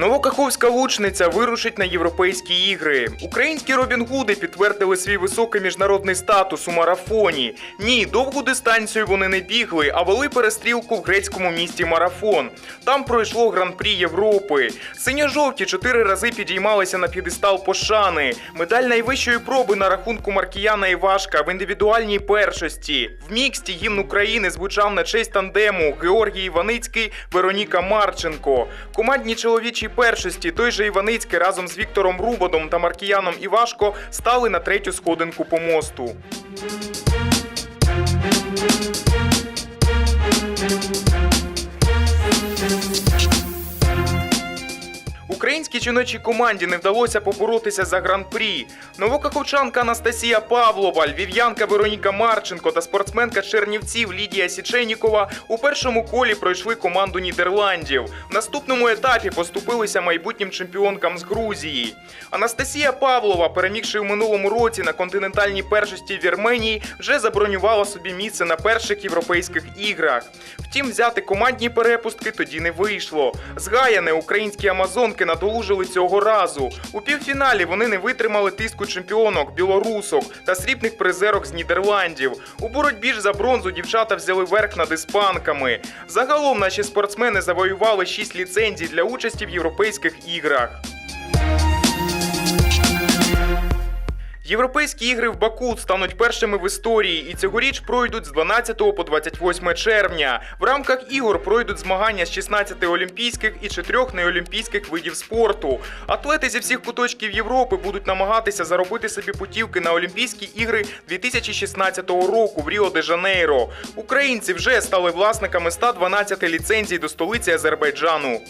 Новокаховська лучниця вирушить на європейські ігри. Українські Робін Гуди підтвердили свій високий міжнародний статус у марафоні. Ні, довгу дистанцію вони не бігли, а вели перестрілку в грецькому місті Марафон. Там пройшло гран-прі Європи. Синьо-жовті чотири рази підіймалися на п'єдестал пошани. Медаль найвищої проби на рахунку Маркіяна Івашка в індивідуальній першості. В міксті гімн України звучав на честь тандему Георгій Іваницький, Вероніка Марченко. Командні чоловічій першості той же Іваницький разом з Віктором Рубодом та Маркіяном Івашко стали на третю сходинку по мосту. Українській жіночій команді не вдалося поборотися за гран-прі. Новокаховчанка Анастасія Павлова, львів'янка Вероніка Марченко та спортсменка Чернівців Лідія Січенікова у першому колі пройшли команду Нідерландів. В наступному етапі поступилися майбутнім чемпіонкам з Грузії. Анастасія Павлова, перемігши в минулому році на континентальній першості Вірменії, вже забронювала собі місце на перших європейських іграх. Втім, взяти командні перепустки тоді не вийшло. Згаяне українські амазонки надолужили цього разу. У півфіналі вони не витримали тиску чемпіонок білорусок та срібних призерок з Нідерландів. У боротьбі ж за бронзу дівчата взяли верх над іспанками. Загалом наші спортсмени завоювали 6 ліцензій для участі в європейських іграх. Європейські ігри в Баку стануть першими в історії і цьогоріч пройдуть з 12 по 28 червня. В рамках ігор пройдуть змагання з 16 олімпійських і 4 неолімпійських видів спорту. Атлети зі всіх куточків Європи будуть намагатися заробити собі путівки на Олімпійські ігри 2016 року в Ріо де Жанейро. Українці вже стали власниками 112 ліцензій до столиці Азербайджану.